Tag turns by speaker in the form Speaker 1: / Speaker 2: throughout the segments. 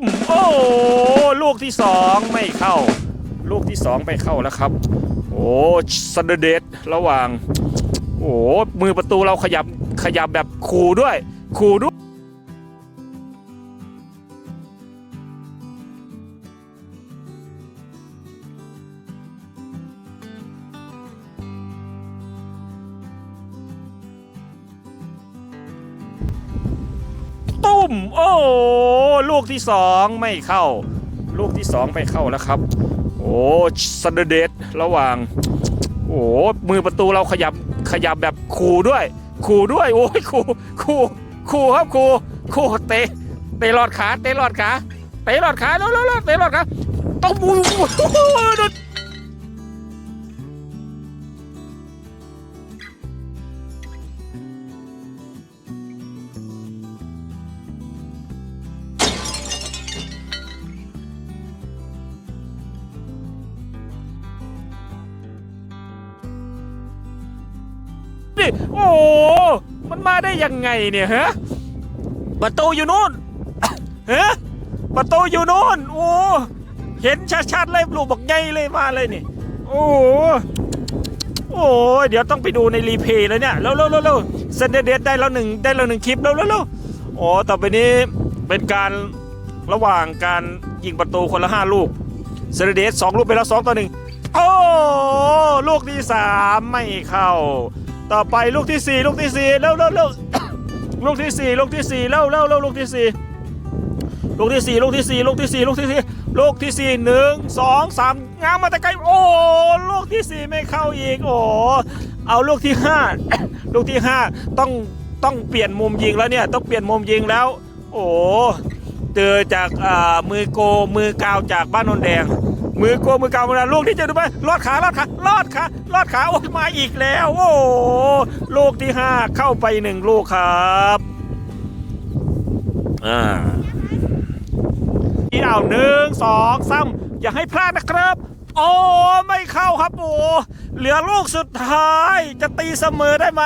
Speaker 1: ม โอ้ลูกที่สองไม่เข้า ลูกที่สองไปเข้าแล้วครับ โอ้ซันเดเดตระหว่าง โอ้มือประตูเราขยับขยับแบบขู่ด้วย ขู่ด้วย ม โอ้ ลูกที่สองไม่เข้า ลูกที่สองไปเข้าแล้วครับ โอ้ซันเดเดตระหว่าง โอ้มือประตูเราขยับขยับแบบขู่ด้วย ขู่ด้วย โอ้ยขู่ขู่ขู่ครับขู่ขู่เตะเตะหลอดขาเตะหลอดขาเตะหลอดขาแล้วแล้วเตะหลอดขาต้องบูดู ดิ โอ้มันมาได้ยังไงเนี่ยฮะ ประตูอยู่นู่นฮะประตูอยู่นู่น โอ้ เห็นชัดๆเลยลูกบอกไงเลยมาเลยนี่ โอ้โอ้เดี๋ยวต้องไปดูในรีเพย์แล้วเนี่ยแล้วแล้วแล้วแล้วเซนเดเดได้แล้วหนึ่งได้แล้วหนึ่งคลิปแล้วแล้วแล้วโอ้ต่อไปนี้เป็นการระหว่างการยิงประตูคนละห้าลูกเซนเดเดสองลูกไปแล้วสองต่อหนึ่งโอ้ ลูกที่สามไม่เข้า ต่อไปลูกที่สี่ลูกที่สี่เร็วเร็วเร็วลูกที่สี่ลูกที่สี่เร็วเร็วเร็วลูกที่สี่ลูกที่สี่ลูกที่สี่ลูกที่สี่ลูกที่สี่ลูกที่สี่หนึ่งสองสามง้างมาแต่ไกลโอ้ลูกที่สี่ไม่เข้าอีกโอ้เอาลูกที่ห้าลูกที่ห้าต้องต้องเปลี่ยนมุมยิงแล้วเนี่ยต้องเปลี่ยนมุมยิงแล้ว โอ้เจอจากอ่ามือโกมือกาวจากบ้านนนแดง มือโกมือกาวมาลูกที่เจะดูไปลอดขาลอดขาลอดขาลอดขาโอ้ยมาอีกแล้ว โอ้ลูกที่ห้าเข้าไปหนึ่งลูกครับอ่าที่เอาหนึ่งสองสามอย่าให้พลาดนะครับ โอ้ไม่เข้าครับโอ้เหลือลูกสุดท้าย จะตีเสมอได้ไหม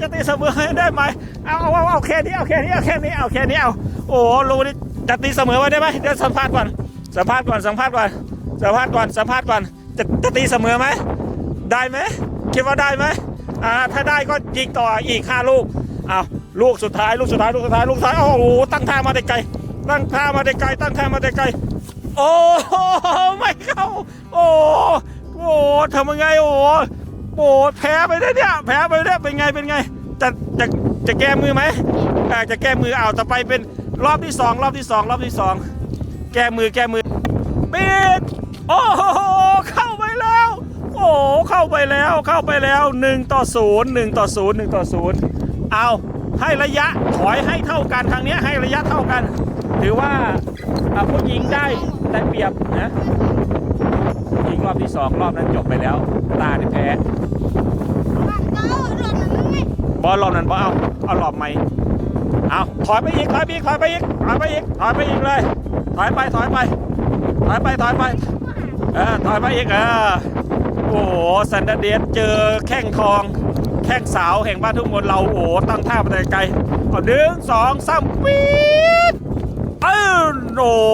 Speaker 1: จะตีเสมอได้ไหมเอาเอาเอาเอาแค่นี้เอาแค่นี้เอาแค่นี้เอาแค่นี้เอาโอ้ลูกนี้จะตีเสมอไว้ได้ไหมเดี๋ยวสัมภาษณ์ก่อนสัมภาษณ์ก่อนสัมภาษณ์ก่อน สัมภาษณ์ก่อนสัมภาษณ์ก่อนจะจะตีเสมอไหมได้ไหมคิดว่าได้ไหมอ่าถ้าได้ก็ยิงต่ออีกห้าลูกอ้าวลูกสุดท้ายลูกสุดท้ายลูกสุดท้ายลูกสุดท้ายโอ้โหตั้งท่ามาได้ไกลตั้งท่ามาได้ไกลตั้งท่ามาได้ไกลโอ้โหไม่เข้าโอ้โหทำยังไงโอ้โหโอ้โหแพ้ไปได้เนี่ยแพ้ไปได้เป็นไงเป็นไงจะจะจะแก้มือไหมอ่จะแก้มือเอาต่อไปเป็นรอบที่สองรอบที่สองรอบที่สองแก้มือแก้มือปิด โอ้โหเข้าไปแล้ว โอ้เข้าไปแล้วเข้าไปแล้ว1ต่อ0 1ต่อ0 1ต่อ0เอาให้ระยะถอยให้เท่ากันครั้งนี้ให้ระยะเท่ากัน ถือว่าอะผู้หญิงได้ได้เปรียบนะยิงรอบที่สองรอบนั้นจบไปแล้ว ตาที่แพ้บอลรอบนั้นบอเอาเอารอบใหม่เอาถอยไปอีกถอยไปอีกถอยไปอีกถอยไปอีกถอยไปอีกเลยถอยไปถอยไปถอยไปถอยไป เออถอยไปอีกเออโอ้โหสันเดเดสเจอแข้งทอง แข้งสาวแห่งบ้านทุ่งมนเราโอ้โหตั้งท่ามาแต่ไกลเอาหนึ่งสองสามปี๊ดเออโอ้โห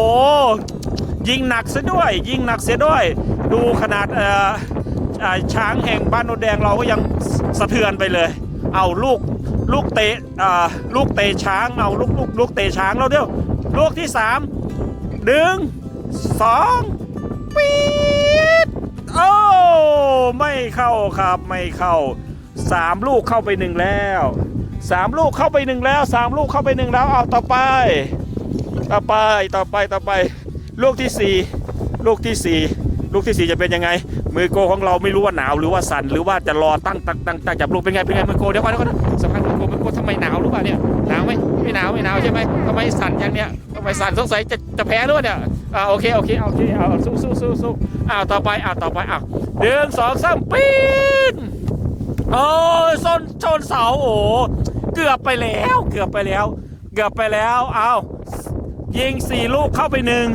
Speaker 1: ยิงหนักซะด้วย ยิงหนักเสียด้วย ดูขนาดเอ่อช้างแห่งบ้านโนแดงเราก็ยังสะเทือนไปเลย เอาลูกลูกเตะลูกเตะช้างเอาลูกลูกลูกเตะช้างเราเดียวลูกที่สามหนึ่งสอง ไม่เข้าครับไม่เข้าสามลูกเข้าไปหนึ่งแล้วสามลูกเข้าไปหนึ่งแล้วสามลูกเข้าไปหนึ่งแล้วเอาต่อไป ต่อไปต่อไปต่อไป ลูกที่สี่ลูกที่สี่ลูกที่สี่จะเป็นยังไง มือโกของเราไม่รู้ว่าหนาวหรือว่าสั่นหรือว่าจะรอตั้งตั้งตั้งตั้งจับลูกเป็นไงเป็นไงมือโกเดี๋ยวก่อนเดี๋ยวก่อนสำคัญมือโกมือโกทำไมหนาวหรือเปล่าเนี่ยหนาวไหมไม่หนาวไม่หนาวใช่ไหมทำไมสั่นอย่างเนี้ยทำไมสั่นสงสัยจะจะแพ้หรือเปล่าเนี่ยอ่าโอเคโอเคโอเคเอาสู้สู้สู้สู้อ้าวต่อไปอ้าวต่อไปอ้าว หนึ่งสองสามปีนโอ้ยชนชนเสาโอ้เกือบไปแล้ว เกือบไปแล้ว เกือบไปแล้วเอายิงสี่ลูกเข้าไปหนึ่ง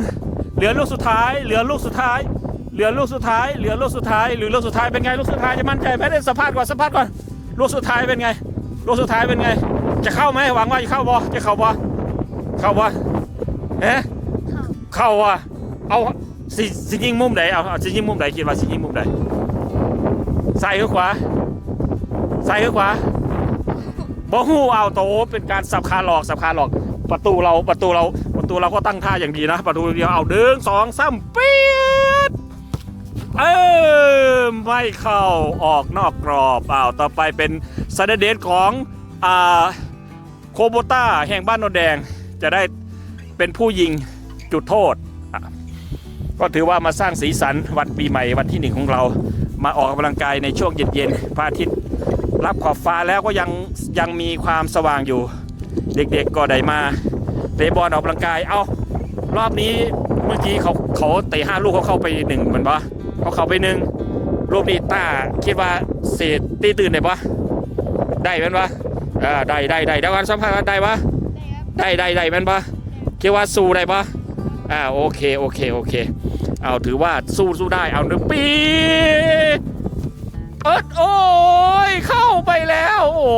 Speaker 1: เหลือลูกสุดท้าย เหลือลูกสุดท้าย เหลือลูกสุดท้าย เหลือลูกสุดท้ายหรือลูกสุดท้ายเป็นไงลูกสุดท้ายจะมั่นใจไหมได้สัมภาษณ์ก่อนสัมภาษณ์ก่อนลูกสุดท้ายเป็นไงลูกสุดท้ายเป็นไง จะเข้าไหมหวังว่าจะเข้าบอจะเข้าบอเข้าบอเอ๊ะเข้าอะเอา สิสิยิงมุมไหนเอาเอาสิยิงมุมไหนคิดว่าสิยิงมุมไหนซ้ายหรือขวาซ้ายหรือขวาบ่ฮู้เอาโตเป็นการสับคาหลอกสับคาหลอก ประตูเราประตูเราประตูเราก็ตั้งท่าอย่างดีนะ ประตูเดียวเอาดึงสองสามปีดเออไม่เข้าออกนอกกรอบอ้าวต่อไปเป็นซันเดนของอ่าโคโบต้าแห่งบ้านโนนแดงจะได้เป็นผู้ยิงจุดโทษ ก็ถือว่ามาสร้างสีสันวันปีใหม่วันที่หนึ่งของเรา มาออกกำลังกายในช่วงเย็นๆพระอาทิตย์รับขอบฟ้าแล้วก็ยังยังมีความสว่างอยู่ เด็กๆก็ได้มาเตะบอลออกกำลังกายเอ้ารอบนี้เมื่อกี้เขาเขาเตะห้าลูกเขาเข้าไปหนึ่งเหมือนปะเขาเข้าไปหนึ่งรูปนี้ต้าคิดว่าเศษตีตื่นได้ปะได้เป็นปะอ่าได้ได้ได้เดี๋ยวกันสัมภาษณ์ได้ปะได้ได้ได้เป็นปะคิดว่าสู้ได้ปะอ่าโอเคโอเคโอเค เอาถือว่าสู้สู้ได้เอาหนึ่งปีเอิดโอ้ยเข้าไปแล้ว โอ้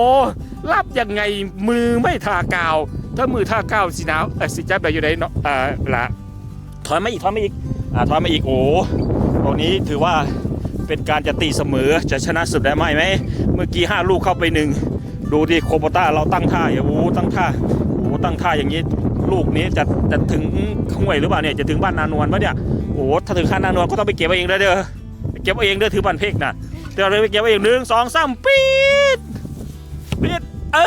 Speaker 1: รับยังไงมือไม่ทากาว ถ้ามือทากาวสินาวเออสิจับได้อยู่ไหนเนาะอ่าละถอยมาอีกถอยมาอีกอ่าถอยมาอีกโอ้ตรงนี้ถือว่าเป็นการจะตีเสมอจะชนะสุดได้ไหมไหมเมื่อกี้ห้าลูกเข้าไปหนึ่งดูดิโคโบต้าเราตั้งท่าอย่าโอ้ตั้งท่าโอ้ตั้งท่าอย่างนี้ ลูกนี้จะจะถึงห้วยหรือเปล่าเนี่ยจะถึงบ้านนานวลปะเนี่ยโอ้ถ้าถึงขั้นนานวลก็ต้องไปเก็บเอาเองเลยเด้อเก็บเอาเองเด้อถือบันเพกนะเดี๋ยวเราไปเก็บเอาเองหนึ่งสองสามปีดปีดเอ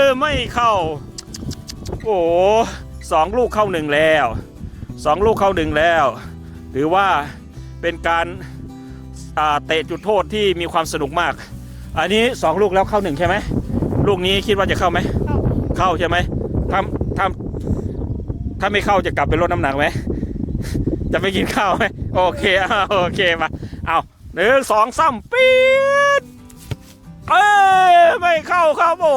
Speaker 1: อไม่เข้า โอ้สองลูกเข้าหนึ่งแล้วสองลูกเข้าหนึ่งแล้วถือว่าเป็นการอ่าเตะจุดโทษที่มีความสนุกมาก อันนี้สองลูกแล้วเข้าหนึ่งใช่ไหมลูกนี้คิดว่าจะเข้าไหม
Speaker 2: เข้า
Speaker 1: เข้าใช่ไหมถ้า ถ้าไม่เข้าจะกลับไปลดน้ำหนักไหม จะไปกินข้าวไหมโอเคโอเคมา เอาหนึ่งสองสามปีดเอ้ยไม่เข้าครับโอ้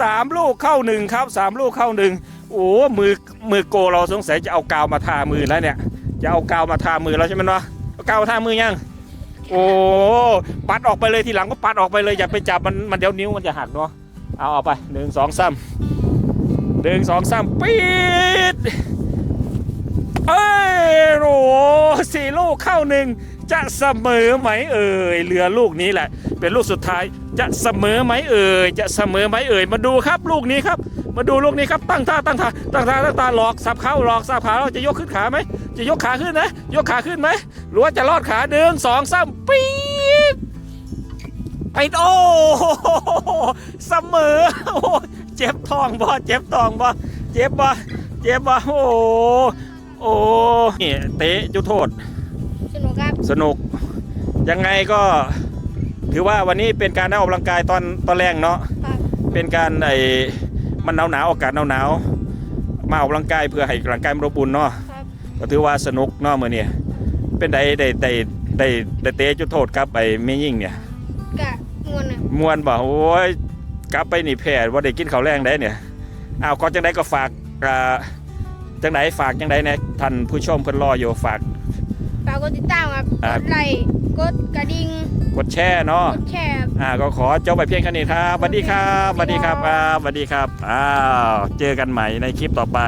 Speaker 1: สามลูกเข้าหนึ่งครับสามลูกเข้าหนึ่งโอ้มือมือโกเราสงสัยจะเอากาวมาทามือแล้วเนี่ย จะเอากาวมาทามือแล้วใช่ไหมเนาะเอากาวมาทามือยังโอ้ปัดออกไปเลยทีหลังก็ปัดออกไปเลยอย่าไปจับมันมันเดี๋ยวนิ้วมันจะหักเนาะเอาเอาไปหนึ่งสองสาม หนึ่งสองสามปีดเอ้ยโหสี่ลูกเข้าหนึ่งจะเสมอไหมเอ่ยเหลือลูกนี้แหละ เป็นลูกสุดท้ายจะเสมอไหมเอ่ยจะเสมอไหมเอ่ยมาดูครับลูกนี้ครับ มาดูลูกนี้ครับตั้งท่าตั้งท่าตั้งท่าตั้งตาหลอกสับเข้าหลอกสับขาเราจะยกขึ้นขาไหมจะยกขาขึ้นนะ ยกขาขึ้นไหมหรือว่าจะลอดขาหนึ่งสองสามปี๊ดไปโอ้เสมอ เจ็บท้องบ่เจ็บท้องบ่เจ็บบ่เจ็บบ่โอ้โอ้นี่เตะจุดโทษ
Speaker 2: สนุกครับ
Speaker 1: สนุก ยังไงก็ ถือว่าวันนี้เป็นการได้ออกกำลังกายตอนตอนแรกเนาะ
Speaker 2: ครับ
Speaker 1: เป็นการไอ้มันหนาวหนาวๆอากาศหนาวหนาวๆมาออกกำลังกายเพื่อให้ร่างกายมันอบอุ่นเนาะ
Speaker 2: ครับ
Speaker 1: ก็ถือว่าสนุกเนาะมื้อนี้เป็นได้ได้ได้ได้ได้เตะจุดโทษครับไปไม่ยิ่งเนี่ย
Speaker 2: กะมวนอะ
Speaker 1: มวนบ่โอ้ย กลับไปนี่แพ้ว่าได้กินข้าวแรงได้เนี่ยอ้าวก็จังไดก็ฝากอ่าจังไดฝากจังไดเนี่ยท่านผู้ชมเพิ่นรออยู่ฝาก
Speaker 2: ฝากกดติดตามครับ
Speaker 1: อ่า
Speaker 2: กดไลค์กดกระดิ่ง
Speaker 1: กดแชร์เนาะ
Speaker 2: กดแชร์ครับ
Speaker 1: อ่าก็ขอจบไปเพียงแค่นี้ครับสวัสดีครับสวัสดีครับอ่าสวัสดีครับอ้าวเจอกันใหม่ในคลิปต่อไป